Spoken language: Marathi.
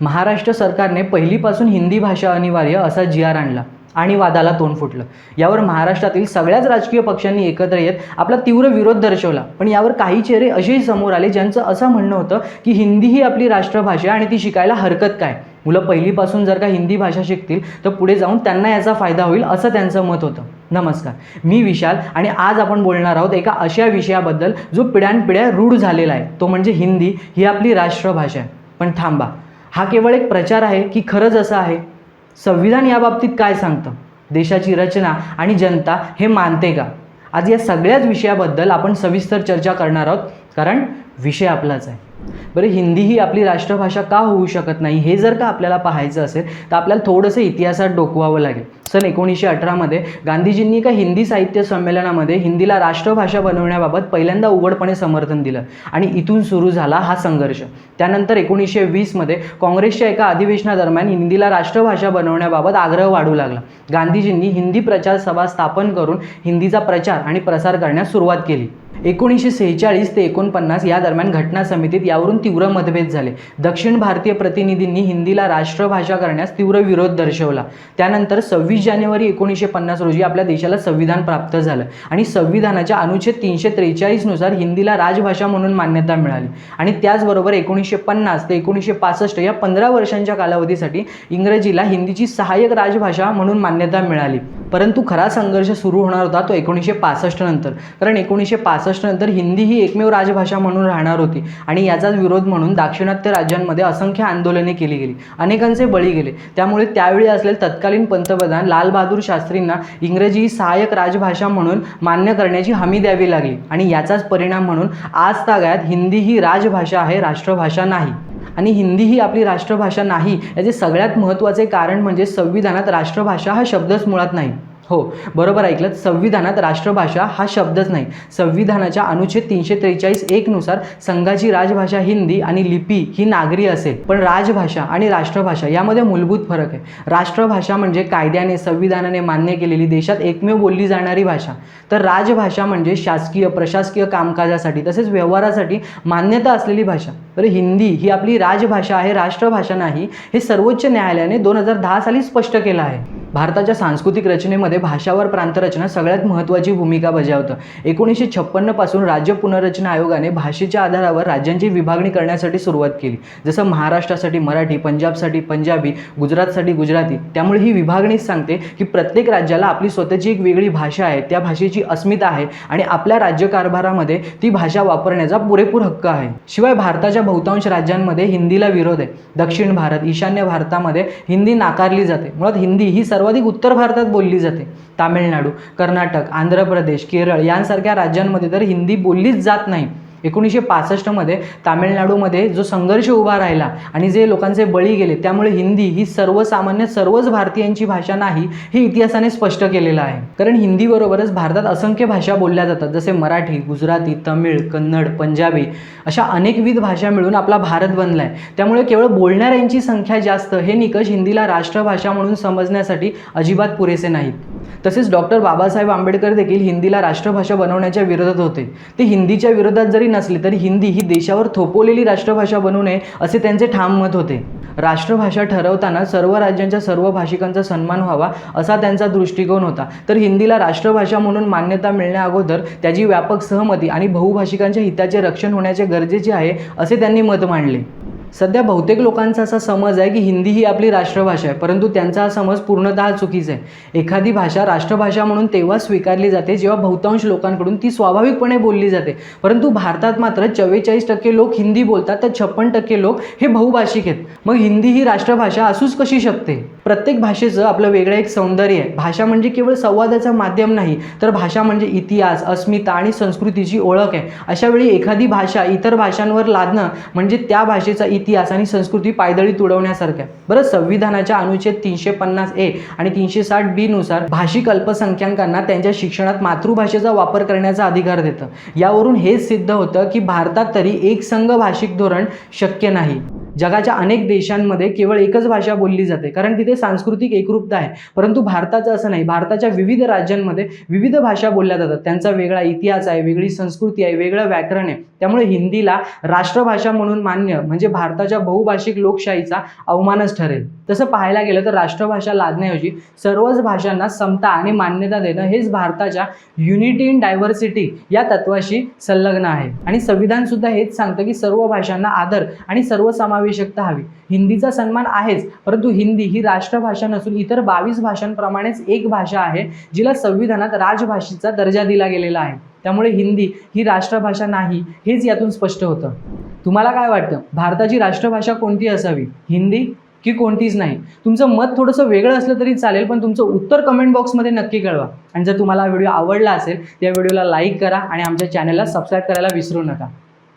महाराष्ट्र सरकारने पहिलीपासून हिंदी भाषा अनिवार्य असा जी आर आणला आणि वादाला तोंड फुटलं. यावर महाराष्ट्रातील सगळ्याच राजकीय पक्षांनी एकत्र येत आपला तीव्र विरोध दर्शवला. पण यावर काही चेहरे असेही समोर आले ज्यांचं असं म्हणणं होतं की हिंदी ही आपली राष्ट्रभाषा आणि ती शिकायला हरकत काय? मुलं पहिलीपासून जर का हिंदी भाषा शिकतील तर पुढे जाऊन त्यांना याचा फायदा होईल असं त्यांचं मत होतं. नमस्कार. मी विशाल आणि आज आपण बोलणार आहोत एका अशा विषयाबद्दल जो पिढ्यानपिढ्या रूढ झालेला आहे. तो म्हणजे हिंदी ही आपली राष्ट्रभाषा आहे. पण थांबा. हा केवळ एक प्रचार आहे की खरंच असं आहे? संविधान याबाबतीत काय सांगतं? देशाची रचना आणि जनता हे मानते का? आज या सगळ्याच विषयाबद्दल आपण सविस्तर चर्चा करणार आहोत कारण विषय आपलाच आहे. बरं हिंदी ही आपली राष्ट्रभाषा का होऊ शकत नाही हे जर का आपल्याला पाहायचं असेल तर आपल्याला थोडंसं इतिहासात डोकवावं लागेल. सन एकोणीसशे अठरामध्ये गांधीजींनी एका हिंदी साहित्य संमेलनामध्ये हिंदीला राष्ट्रभाषा बनवण्याबाबत पहिल्यांदा उघडपणे समर्थन दिलं आणि इथून सुरू झाला हा संघर्ष. त्यानंतर एकोणीसशे वीसमध्ये काँग्रेसच्या एका अधिवेशनादरम्यान हिंदीला राष्ट्रभाषा बनवण्याबाबत आग्रह वाढू लागला. गांधीजींनी हिंदी प्रचार सभा स्थापन करून हिंदीचा प्रचार आणि प्रसार करण्यास सुरुवात केली. एकोणीसशे सेहेचाळीस ते एकोणपन्नास या दरम्यान घटना समितीत यावरून तीव्र मतभेद झाले. दक्षिण भारतीय प्रतिनिधींनी हिंदीला राष्ट्रभाषा करण्यास तीव्र विरोध दर्शवला. त्यानंतर सव्वीस जानेवारी एकोणीसशे पन्नास रोजी आपल्या देशाला संविधान प्राप्त झालं. आणि संविधानाच्या अनुच्छेद तीनशे त्रेचाळीसनुसार हिंदीला राजभाषा म्हणून मान्यता मिळाली. आणि त्याचबरोबर एकोणीसशे पन्नास ते एकोणीसशे पासष्ट या पंधरा वर्षांच्या कालावधीसाठी इंग्रजीला हिंदीची सहाय्यक राजभाषा म्हणून मान्यता मिळाली. परंतु खरा संघर्ष सुरू होणार होता तो एकोणीसशे पासष्ट नंतर. कारण एकोणीसशे पासष्ट नंतर हिंदी ही एकमेव राजभाषा म्हणून राहणार होती. आणि याचाच विरोध म्हणून दाक्षिणात्य राज्यांमध्ये असंख्य आंदोलने केली गेली. अनेकांचे बळी गेले. त्यामुळे त्यावेळी असलेले तत्कालीन पंतप्रधान लालबहादूर शास्त्रींना इंग्रजी ही सहाय्यक राजभाषा म्हणून मान्य करण्याची हमी द्यावी लागली. आणि याचाच परिणाम म्हणून आज तागायत हिंदी ही राजभाषा आहे राष्ट्रभाषा नाही. आणि हिंदी ही आपली राष्ट्रभाषा नाही याचे सगळ्यात महत्त्वाचे कारण म्हणजे संविधानात राष्ट्रभाषा हा शब्दच मुळात नाही. हो बरोबर ऐकलं. संविधानात राष्ट्रभाषा हा शब्दच नाही. संविधानाच्या अनुच्छेद तीनशे त्रेचाळीस एकनुसार संघाची राजभाषा हिंदी आणि लिपी ही नागरी असेल. पण राजभाषा आणि राष्ट्रभाषा यामध्ये मूलभूत फरक आहे. राष्ट्रभाषा म्हणजे कायद्याने संविधानाने मान्य केलेली देशात एकमेव बोलली जाणारी भाषा. तर राजभाषा म्हणजे शासकीय प्रशासकीय कामकाजासाठी तसेच व्यवहारासाठी मान्यता असलेली भाषा. तर हिंदी ही आपली राजभाषा आहे राष्ट्रभाषा नाही हे सर्वोच्च न्यायालयाने दोन हजार दहा साली स्पष्ट केलं आहे. भारताच्या सांस्कृतिक रचनेमध्ये भाषावर प्रांतरचना सगळ्यात महत्त्वाची भूमिका बजावतं. एकोणीसशे छप्पन्नपासून राज्य पुनर्रचना आयोगाने भाषेच्या आधारावर राज्यांची विभागणी करण्यासाठी सुरुवात केली. जसं महाराष्ट्रासाठी मराठी पंजाबसाठी पंजाबी गुजरातसाठी गुजराती. त्यामुळे ही विभागणीच सांगते की प्रत्येक राज्याला आपली स्वतःची एक वेगळी भाषा आहे. त्या भाषेची अस्मिता आहे आणि आपल्या राज्यकारभारामध्ये ती भाषा वापरण्याचा पुरेपूर हक्क आहे. शिवाय भारताच्या बहुतांश राज्यांमध्ये हिंदीला विरोध आहे. दक्षिण भारत ईशान्य भारतामध्ये हिंदी नाकारली जाते. मुळात हिंदी ही सर्व सर्वाधिक उत्तर भारतात बोलली जाते. तामिळनाडू कर्नाटक आंध्र प्रदेश केरळ यांसारख्या राज्यांमध्ये तर हिंदी बोललीच जात नाही. एकोणीसशे पासष्टमध्ये तामिळनाडूमध्ये जो संघर्ष उभा राहिला आणि जे लोकांचे बळी गेले त्यामुळे हिंदी ही सर्वसामान्य सर्वच भारतीयांची भाषा नाही हे इतिहासाने स्पष्ट केलेलं आहे. कारण हिंदीबरोबरच भारतात असंख्य भाषा बोलल्या जातात जसे मराठी गुजराती तमिळ कन्नड पंजाबी अशा अनेकविध भाषा मिळून आपला भारत बनला आहे त्यामुळे केवळ बोलणाऱ्यांची संख्या जास्त हे निकष हिंदीला राष्ट्रभाषा म्हणून समजण्यासाठी अजिबात पुरेसे नाहीत. तसेच डॉक्टर बाबासाहेब आंबेडकर देखील हिंदीला राष्ट्रभाषा बनवण्याच्या विरोधात होते. ते हिंदीच्या विरोधात जरी नसले तरी हिंदी ही देशावर थोपवलेली राष्ट्रभाषा बनवू नये असे त्यांचे ठाम मत होते. राष्ट्रभाषा ठरवताना सर्व राज्यांच्या सर्व भाषिकांचा सन्मान व्हावा असा त्यांचा दृष्टिकोन होता. तर हिंदीला राष्ट्रभाषा म्हणून मान्यता मिळण्या अगोदर त्याची व्यापक सहमती आणि बहुभाषिकांच्या हिताचे रक्षण होण्याचे गरजेचे आहे असे त्यांनी मत मांडले. सध्या बहुतेक लोकांचा असा समज आहे की हिंदी ही आपली राष्ट्रभाषा आहे परंतु त्यांचा हा समज पूर्णतः चुकीचा आहे. एखादी भाषा राष्ट्रभाषा म्हणून तेव्हा स्वीकारली जाते जेव्हा बहुतांश लोकांकडून ती स्वाभाविकपणे बोलली जाते. परंतु भारतात मात्र चव्वेचाळीस टक्के लोक हिंदी बोलतात तर छप्पन टक्के लोक हे बहुभाषिक आहेत. मग हिंदी ही राष्ट्रभाषा असूच कशी शकते? प्रत्येक भाषेचं आपलं वेगळं एक सौंदर्य आहे. भाषा म्हणजे केवळ संवादाचं माध्यम नाही तर भाषा म्हणजे इतिहास अस्मिता आणि संस्कृतीची ओळख आहे. अशा वेळी एखादी भाषा इतर भाषांवर लादणं म्हणजे त्या भाषेचा इतिहास इतिहास आणि संस्कृती पायदळी तुडवण्यासारख्या. बरं संविधानाच्या अनुच्छेद तीनशे पन्नास ए आणि तीनशे साठ बी नुसार भाषिक अल्पसंख्याकांना त्यांच्या शिक्षणात मातृभाषेचा वापर करण्याचा अधिकार देतं. यावरून हेच सिद्ध होतं की भारतात तरी एक संघ भाषिक धोरण शक्य नाही. जगाच्या अनेक देशांमध्ये केवळ एकच भाषा बोलली जाते. कारण तिथे सांस्कृतिक एकरूपता आहे. परंतु भारताचं असं नाही. भारताच्या विविध राज्यांमध्ये विविध भाषा बोलल्या जातात. त्यांचा वेगळा इतिहास आहे वेगळी संस्कृती आहे वेगळं व्याकरण आहे. त्यामुळे हिंदीला राष्ट्रभाषा म्हणून मान्य म्हणजे भारताच्या बहुभाषिक लोकशाहीचा अवमानच ठरेल. तसं पाहायला गेलं तर राष्ट्रभाषा लादण्याऐवजी सर्वच भाषांना समता आणि मान्यता देणं हेच भारताच्या युनिटी इन डायव्हर्सिटी या तत्वाशी संलग्न आहे. आणि संविधान सुद्धा हेच सांगतं की सर्व भाषांना आदर आणि समावेशकता हवी. हिंदीचा सन्मान आहेच परंतु हिंदी ही राष्ट्रभाषा नसून इतर बावीस भाषांप्रमाणेच एक भाषा आहे जिला संविधानात राजभाषेचा दर्जा दिला गेलेला आहे. त्यामुळे हिंदी ही राष्ट्रभाषा नाही हेच यातून स्पष्ट होतं. तुम्हाला काय वाटतं? भारताची राष्ट्रभाषा कोणती असावी? हिंदी की कोणतीच नाही? तुमचं मत थोडंसं वेगळं असलं तरी चालेल पण तुमचं उत्तर कमेंट बॉक्समध्ये नक्की कळवा. आणि जर तुम्हाला व्हिडिओ आवडला असेल त्या व्हिडिओला लाईक करा आणि आमच्या चॅनलला सबस्क्राईब करायला विसरू नका.